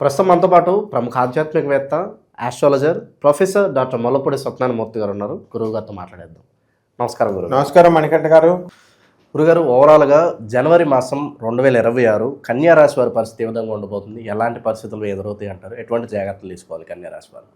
ప్రస్తుతం మనతో పాటు ప్రముఖ ఆధ్యాత్మికవేత్త astrologer professor doctor Mollapudi Satyanarayanamurthy garu ఉన్నారు. గురువు గారితో మాట్లాడేద్దాం. నమస్కారం గురువు. నమస్కారం మణికంఠ గారు. గురుగారు ఓవరాల్గా జనవరి మాసం రెండు వేల ఇరవై ఆరు కన్యా రాశి వారి పరిస్థితి ఏ విధంగా ఉండబోతుంది? ఎలాంటి పరిస్థితులు ఎదురవుతాయి అంటారు? ఎటువంటి జాగ్రత్తలు తీసుకోవాలి కన్యా రాశి వారు?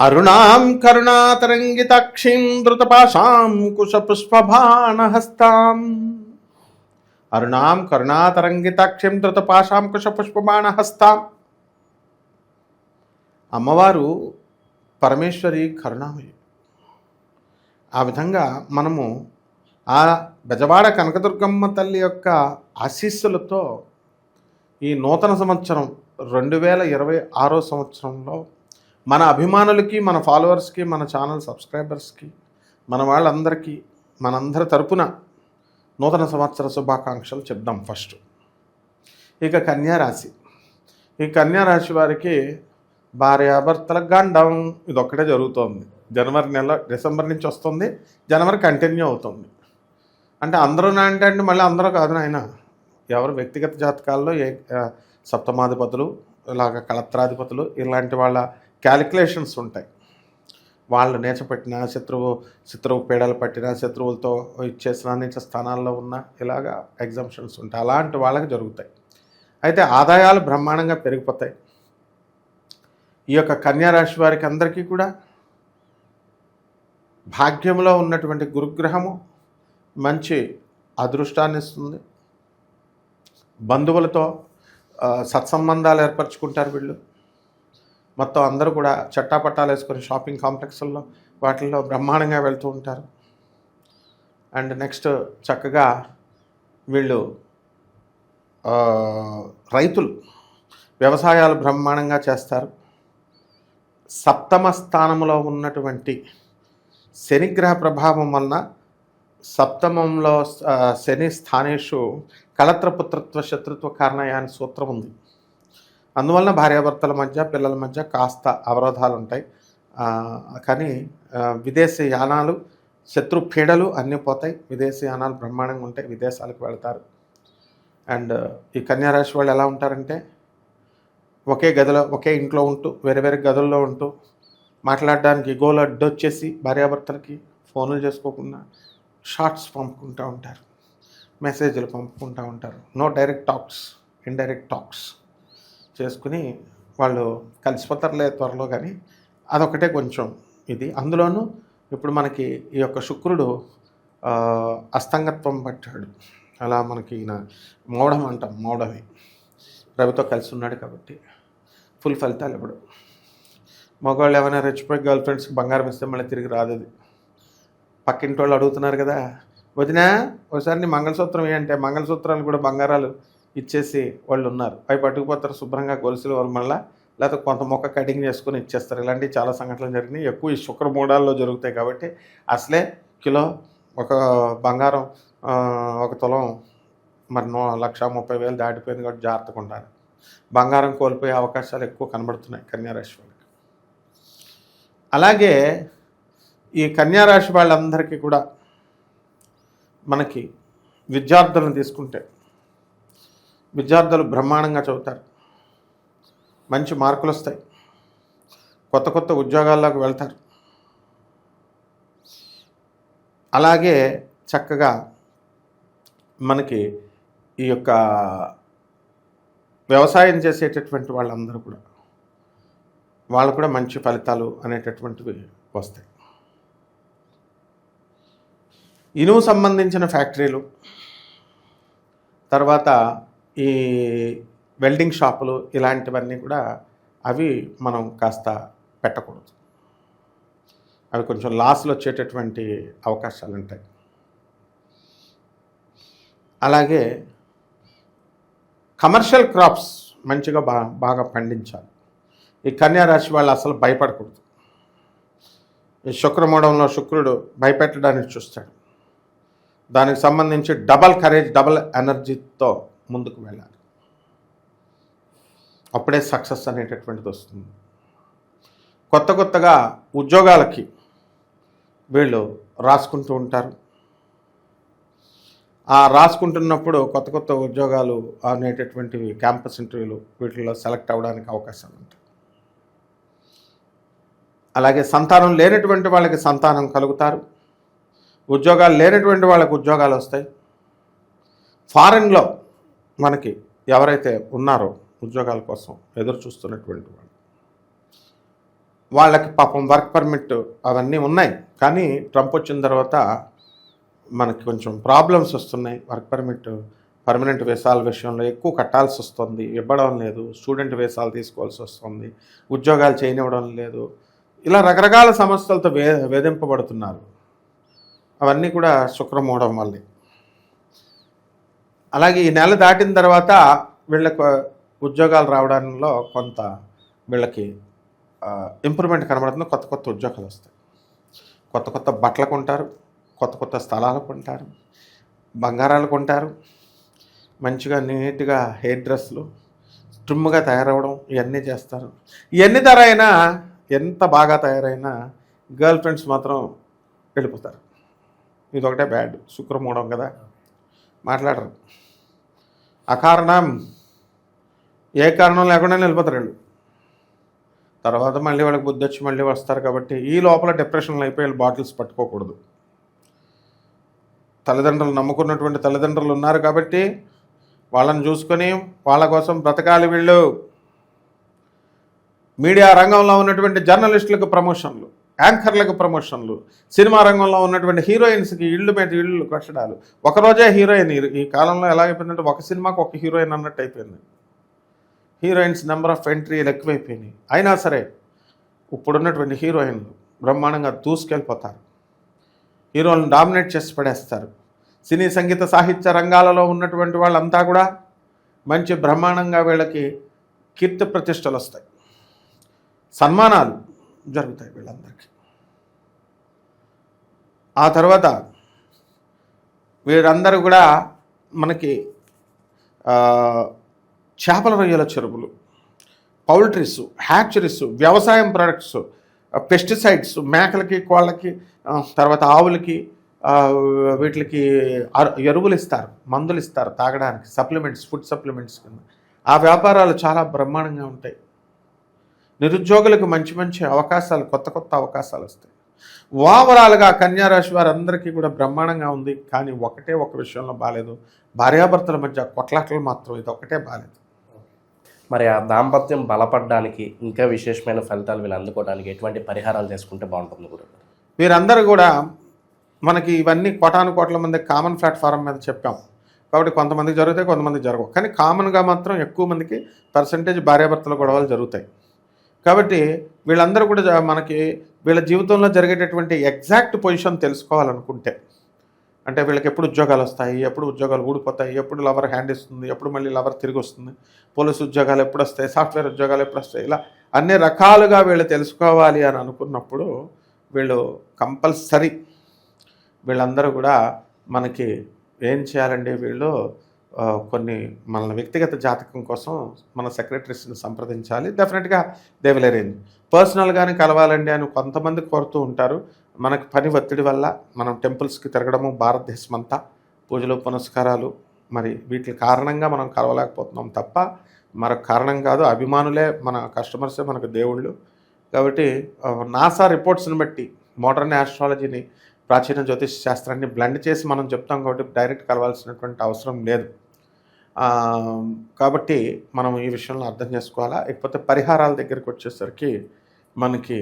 అరుణాం కరుణాతరంగితాక్షిం ధృతపాశాం కుశపుష్పబాణహస్తాం. అరుణాం కరుణాతరంగితాక్షిం ధృతపాశాం కుశపుష్పబాణహస్తాం. అమ్మవారు పరమేశ్వరి కరుణామయి. ఆ విధంగా మనము ఆ బెజవాడ కనకదుర్గమ్మ తల్లి యొక్క ఆశీస్సులతో ఈ నూతన సంవత్సరం రెండు వేల ఇరవై ఆరో సంవత్సరంలో మన అభిమానులకి మన ఫాలోవర్స్కి మన ఛానల్ సబ్స్క్రైబర్స్కి మన వాళ్ళందరికీ మనందరి తరపున నూతన సంవత్సర శుభాకాంక్షలు చెప్దాం ఫస్ట్. ఇక కన్యా రాశి ఈ కన్యా రాశి వారికి భార్యాభర్తల గండం ఇదొక్కటే జరుగుతోంది. జనవరి నెల డిసెంబర్ నుంచి వస్తుంది. జనవరి కంటిన్యూ అవుతుంది. అంటే అందరూ నా అంటే అంటే మళ్ళీ అందరూ కాదు నాయన. ఎవరు వ్యక్తిగత జాతకాల్లో ఏ సప్తమాధిపతులు ఇలాగ కళత్రాధిపతులు ఇలాంటి వాళ్ళ క్యాలిక్యులేషన్స్ ఉంటాయి. వాళ్ళు నేచపెట్టిన శత్రువు శత్రువు పీడలు పట్టిన శత్రువులతో ఇచ్చేసిన నీచ స్థానాల్లో ఉన్న ఇలాగా ఎగ్జామ్షన్స్ ఉంటాయి. అలాంటి వాళ్ళకి జరుగుతాయి. అయితే ఆదాయాలు బ్రహ్మాండంగా పెరిగిపోతాయి. ఈ యొక్క కన్యా రాశి వారికి అందరికీ కూడా భాగ్యంలో ఉన్నటువంటి గురుగ్రహము మంచి అదృష్టాన్ని ఇస్తుంది. బంధువులతో సత్సంబంధాలు ఏర్పరచుకుంటారు వీళ్ళు. మొత్తం అందరూ కూడా చట్టాపట్టాలు వేసుకొని షాపింగ్ కాంప్లెక్స్ల్లో వాటిల్లో బ్రహ్మాండంగా వెళ్తూ ఉంటారు. అండ్ నెక్స్ట్ చక్కగా వీళ్ళు రైతులు వ్యవసాయాలు బ్రహ్మాండంగా చేస్తారు. సప్తమ స్థానంలో ఉన్నటువంటి శనిగ్రహ ప్రభావం వలన సప్తమంలో శని స్థానేషు కళత్రపుత్రత్వ శత్రుత్వ కారణయ అనే సూత్రం ఉంది. అందువలన భార్యాభర్తల మధ్య పిల్లల మధ్య కాస్త అవరోధాలు ఉంటాయి కానీ విదేశీ యానాలు శత్రు పీడలు అన్నీ పోతాయి. విదేశీ యానాలు బ్రహ్మాండంగా ఉంటాయి. విదేశాలకు వెళ్తారు. అండ్ ఈ కన్యారాశి వాళ్ళు ఎలా ఉంటారంటే ఒకే గదిలో ఒకే ఇంట్లో ఉంటూ వేరే వేరే గదుల్లో ఉంటూ మాట్లాడడానికి గోల్ అడ్డొచ్చేసి భార్యాభర్తలకి ఫోన్లు చేసుకోకుండా షార్ట్స్ పంపుకుంటూ ఉంటారు. మెసేజ్లు పంపుకుంటూ ఉంటారు. No direct talks indirect talks చేసుకుని వాళ్ళు కలిసిపోతారులే త్వరలో కానీ అదొకటే కొంచెం ఇది. అందులోనూ ఇప్పుడు మనకి ఈ యొక్క శుక్రుడు అస్తంగత్వం పట్టాడు. అలా మనకి ఈయన మౌఢం అంటాం మౌఢమే రవితో కలిసి ఉన్నాడు కాబట్టి ఫుల్ ఫలితాలు ఇప్పుడు మగవాళ్ళు ఏమైనా రెచ్చిపోయి గర్ల్ ఫ్రెండ్స్కి బంగారం ఇస్తే మళ్ళీ తిరిగి రాదు అది. పక్కింటి వాళ్ళు అడుగుతున్నారు కదా వదినా ఒకసారి నీ మంగళసూత్రం ఏంటంటే మంగళసూత్రాలు కూడా బంగారాలు ఇచ్చేసి వాళ్ళు ఉన్నారు. అవి పట్టుకుపోతారు శుభ్రంగా గొలుసులు వాళ్ళు మళ్ళీ లేకపోతే కొంత మొక్క కటింగ్ చేసుకొని ఇచ్చేస్తారు. ఇలాంటివి చాలా సంఘటనలు జరిగినాయి. ఎక్కువ ఈ శుక్ర మూడాల్లో జరుగుతాయి కాబట్టి అసలే కిలో ఒక బంగారం ఒక తులం మరి నో లక్ష ముప్పై వేలు దాటిపోయింది కాబట్టి జాగ్రత్తగా ఉండాలి. బంగారం కోల్పోయే అవకాశాలు ఎక్కువ కనబడుతున్నాయి కన్యారాశి వాళ్ళకి. అలాగే ఈ కన్యారాశి వాళ్ళందరికీ కూడా మనకి విద్యార్థులను తీసుకుంటే విద్యార్థులు బ్రహ్మాండంగా చదువుతారు. మంచి మార్కులు వస్తాయి. కొత్త కొత్త ఉద్యోగాల్లోకి వెళ్తారు. అలాగే చక్కగా మనకి ఈ యొక్క వ్యవసాయం చేసేటటువంటి వాళ్ళందరూ కూడా వాళ్ళు కూడా మంచి ఫలితాలు అనేటటువంటివి వస్తాయి. ఇనుము సంబంధించిన ఫ్యాక్టరీలు తర్వాత ఈ వెల్డింగ్ షాపులు ఇలాంటివన్నీ కూడా అవి మనం కాస్త పెట్టకూడదు. అవి కొంచెం లాస్లు వచ్చేటటువంటి అవకాశాలు ఉంటాయి అలాగే కమర్షియల్ క్రాప్స్ మంచిగా బా బాగా పండించాలి. ఈ కన్యా రాశి వాళ్ళు అసలు భయపడకూడదు. ఈ శుక్రమూడంలో శుక్రుడు భయపెట్టడానికి చూస్తాడు. దానికి సంబంధించి డబల్ కరేజ్ డబల్ ఎనర్జీతో ముందుకు వెళ్ళాలి. అప్పుడే సక్సెస్ అనేటటువంటిది వస్తుంది. కొత్త కొత్తగా ఉద్యోగాలకి వీళ్ళు రాసుకుంటూ ఉంటారు. ఆ రాసుకుంటున్నప్పుడు కొత్త కొత్త ఉద్యోగాలు అనేటటువంటివి క్యాంపస్ ఇంటర్వ్యూలు వీటిల్లో సెలెక్ట్ అవ్వడానికి అవకాశాలు ఉంటాయి అలాగే సంతానం లేనటువంటి వాళ్ళకి సంతానం కలుగుతారు. ఉద్యోగాలు లేనటువంటి వాళ్ళకి ఉద్యోగాలు వస్తాయి. ఫారెన్లో మనకి ఎవరైతే ఉన్నారో ఉద్యోగాల కోసం ఎదురు చూస్తున్నటువంటి వాళ్ళు వాళ్ళకి పాపం వర్క్ పర్మిట్ అవన్నీ ఉన్నాయి. కానీ ట్రంప్ వచ్చిన తర్వాత మనకి కొంచెం ప్రాబ్లమ్స్ వస్తున్నాయి. వర్క్ పర్మిట్ పర్మనెంట్ వేసాల విషయంలో ఎక్కువ కట్టాల్సి వస్తుంది. ఇవ్వడం లేదు. స్టూడెంట్ వేసాలు తీసుకోవాల్సి వస్తుంది. ఉద్యోగాలు చేయనివ్వడం లేదు. ఇలా రకరకాల సమస్యలతో వే వేధింపబడుతున్నారు. అవన్నీ కూడా శుక్రమూఢం వల్లే అలాగే ఈ నెల దాటిన తర్వాత వీళ్ళకు ఉద్యోగాలు రావడంలో కొంత వీళ్ళకి ఇంప్రూవ్మెంట్ కనబడుతుంది. కొత్త కొత్త ఉద్యోగాలు వస్తాయి. కొత్త కొత్త బట్టలు కొంటారు. కొత్త కొత్త స్థలాలు కొంటారు బంగారాలు కొంటారు మంచిగా నీట్గా హెయిర్ డ్రెస్లు స్ట్రిమ్గా తయారవడం ఇవన్నీ చేస్తారు. ఇవన్నీ ధర అయినా ఎంత బాగా తయారైనా గర్ల్ ఫ్రెండ్స్ మాత్రం వెళ్ళిపోతారు. ఇది ఒకటే బ్యాడ్ శుక్రమూఢం కదా. మాట్లాడరు. అకారణం ఏ కారణం లేకుండా వెళ్ళిపోతారు వీళ్ళు. తర్వాత మళ్ళీ వాళ్ళకి బుద్ధి వచ్చి మళ్ళీ వస్తారు కాబట్టి ఈ లోపల డిప్రెషన్లో అయిపోయి బాటిల్స్ పట్టుకోకూడదు. తల్లిదండ్రులు నమ్ముకున్నటువంటి తల్లిదండ్రులు ఉన్నారు కాబట్టి వాళ్ళని చూసుకొని వాళ్ళ కోసం బ్రతకాలి వీళ్ళు. మీడియా రంగంలో ఉన్నటువంటి జర్నలిస్టులకు ప్రమోషన్లు యాంకర్లకు ప్రమోషన్లు సినిమా రంగంలో ఉన్నటువంటి హీరోయిన్స్కి ఇళ్ళు మీద ఇళ్ళు కట్టడాలు. ఒకరోజే హీరోయిన్ ఈ- కాలంలో ఎలా అయిపోయిందంటే ఒక సినిమాకు ఒక హీరోయిన్ అన్నట్టు అయిపోయింది. హీరోయిన్స్ నెంబర్ ఆఫ్ ఎంట్రీలు ఎక్కువైపోయినాయి. అయినా సరే ఇప్పుడున్నటువంటి హీరోయిన్లు బ్రహ్మాండంగా దూసుకెళ్ళిపోతారు. హీరోలను డామినేట్ చేసి పడేస్తారు. సినీ సంగీత సాహిత్య రంగాలలో ఉన్నటువంటి వాళ్ళంతా కూడా మంచి బ్రహ్మాండంగా వీళ్ళకి కీర్తి ప్రతిష్టలు వస్తాయి. సన్మానాలు జరుగుతాయి వీళ్ళందరికీ. ఆ తర్వాత వీరందరూ కూడా మనకి చేపల రొయ్యల చెరువులు పౌల్ట్రీస్ హ్యాచరీస్ వ్యవసాయం ప్రొడక్ట్స్ పెస్టిసైడ్స్ మేకలకి కోళ్ళకి తర్వాత ఆవులకి వీటికి ఎరువులు ఇస్తారు మందులు ఇస్తారు తాగడానికి సప్లిమెంట్స్ ఫుడ్ సప్లిమెంట్స్ కింద. ఆ వ్యాపారాలు చాలా బ్రహ్మాండంగా ఉంటాయి. నిరుద్యోగులకు మంచి మంచి అవకాశాలు కొత్త కొత్త అవకాశాలు వస్తాయి. ఓవరాల్గా కన్యారాశి వారందరికీ కూడా బ్రహ్మాండంగా ఉంది కానీ ఒకటే ఒక విషయంలో బాగాలేదు భార్యాభర్తల మధ్య కొట్లాటలు మాత్రం ఇది ఒకటే బాగాలేదు మరి ఆ దాంపత్యం బలపడడానికి ఇంకా విశేషమైన ఫలితాలు వీళ్ళు అందుకోవడానికి ఎటువంటి పరిహారాలు చేసుకుంటే బాగుంటుంది కూడా వీరందరూ కూడా మనకి ఇవన్నీ కోటాను కోట్ల మంది కామన్ ప్లాట్ఫారం మీద చెప్పాం. కాబట్టి కొంతమందికి జరుగుతాయి కొంతమందికి జరగవు. కానీ కామన్గా మాత్రం ఎక్కువ మందికి పర్సంటేజ్ భార్యాభర్తల గొడవలు జరుగుతాయి. కాబట్టి వీళ్ళందరూ కూడా మనకి వీళ్ళ జీవితంలో జరిగేటటువంటి ఎగ్జాక్ట్ పొజిషన్ తెలుసుకోవాలనుకుంటే అంటే వీళ్ళకి ఎప్పుడు ఉద్యోగాలు వస్తాయి ఎప్పుడు ఉద్యోగాలు ఊడిపోతాయి ఎప్పుడు లవర్ హ్యాండ్ ఇస్తుంది ఎప్పుడు మళ్ళీ లవర్ తిరిగి వస్తుంది పోలీసు ఉద్యోగాలు ఎప్పుడు వస్తాయి సాఫ్ట్వేర్ ఉద్యోగాలు ఎప్పుడు వస్తాయి ఇలా అన్ని రకాలుగా వీళ్ళు తెలుసుకోవాలి అని అనుకున్నప్పుడు వీళ్ళు కంపల్సరీ వీళ్ళందరూ కూడా మనకి ఏం చేయాలండి వీళ్ళు కొన్ని మన వ్యక్తిగత జాతకం కోసం మన సెక్రటరీస్ని సంప్రదించాలి. డెఫినెట్గా దే విల్ అరేంజ్ పర్సనల్గానే కలవాలండి అని కొంతమంది కోరుతూ ఉంటారు. మనకి పని ఒత్తిడి వల్ల మనం టెంపుల్స్కి తిరగడము భారతదేశం అంతా పూజలు పునస్కారాలు మరి వీటి కారణంగా మనం కలవలేకపోతున్నాం తప్ప మరొక కారణం కాదు. అభిమానులే మన కస్టమర్సే మనకు దేవుళ్ళు. కాబట్టి నాసా రిపోర్ట్స్ని బట్టి మోడర్న్ ఆస్ట్రాలజీని ప్రాచీన జ్యోతిష్ శాస్త్రాన్ని బ్లెండ్ చేసి మనం చెప్తాం కాబట్టి డైరెక్ట్ కలవాల్సినటువంటి అవసరం లేదు. కాబట్టి మనం ఈ విషయంలో అర్థం చేసుకోవాలా? ఇకపోతే పరిహారాల దగ్గరికి వచ్చేసరికి మనకి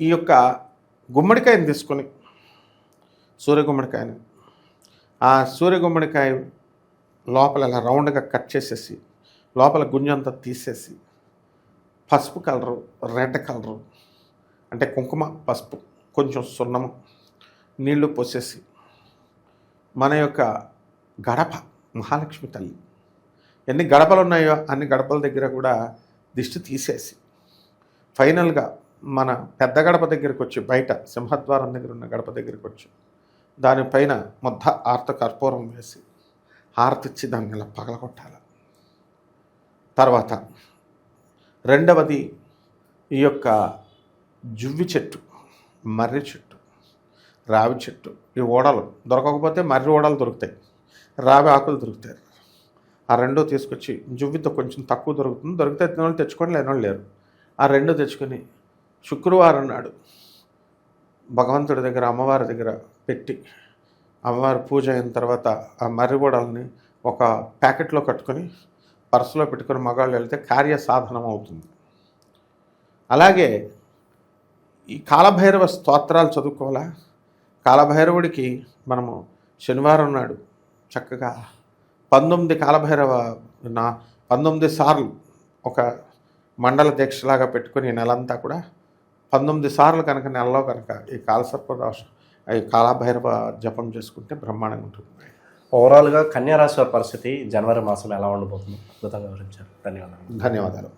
ఈ యొక్క గుమ్మడికాయని తీసుకొని సూర్య గుమ్మడికాయని ఆ సూర్య గుమ్మడికాయ లోపల ఇలా రౌండ్గా కట్ చేసేసి లోపల గుంజంతా తీసేసి పసుపు కలరు రెడ్ కలరు అంటే కుంకుమ పసుపు కొంచెం సున్నము నీళ్ళు పోసేసి మన యొక్క గడప మహాలక్ష్మి తల్లి. ఎన్ని గడపలు ఉన్నాయో అన్ని గడపల దగ్గర కూడా దిష్టి తీసేసి ఫైనల్గా మన పెద్ద గడప దగ్గరికి వచ్చి బయట సింహద్వారం దగ్గర ఉన్న గడప దగ్గరికి వచ్చి దానిపైన ముద్ద ఆర్త కర్పూరం వేసి హారతిచ్చి దాన్ని ఇలా పగలగొట్టాలి. తర్వాత రెండవది ఈ యొక్క జువ్వి చెట్టు మర్రి చెట్టు రావి చెట్టు ఈ ఓడలు దొరకకపోతే మర్రి ఓడలు దొరుకుతాయి. రావి ఆకులు దొరుకుతాయి. ఆ రెండు తీసుకొచ్చి జువ్వితో కొంచెం తక్కువ దొరుకుతుంది. దొరికితే తిన వాళ్ళు తెచ్చుకొని లేని వాళ్ళు లేరు. ఆ రెండు తెచ్చుకొని శుక్రవారం నాడు భగవంతుడి దగ్గర అమ్మవారి దగ్గర పెట్టి అమ్మవారి పూజ అయిన తర్వాత ఆ మర్రిగోడల్ని ఒక ప్యాకెట్లో కట్టుకొని పర్సులో పెట్టుకొని మగాళ్ళు వెళ్తే కార్య సాధనం అవుతుంది. అలాగే ఈ కాలభైరవ స్తోత్రాలు చదువుకోవాలా? కాలభైరవుడికి మనము శనివారం నాడు చక్కగా పంతొమ్మిది కాలభైరవ నా పంతొమ్మిది సార్లు ఒక మండల దీక్షలాగా పెట్టుకొని ఈ నెలంతా కూడా పంతొమ్మిది సార్లు కనుక నెలలో కనుక ఈ కాలసర్పదోష ఈ కాలభైరవ జపం చేసుకుంటే బ్రహ్మాండంగా ఉంటుంది. ఓవరాల్గా కన్యా రాశి వారి పరిస్థితి జనవరి మాసం ఎలా ఉండబోతుంది? అద్భుతంగా వివరించారు. ధన్యవాదాలు. ధన్యవాదాలు.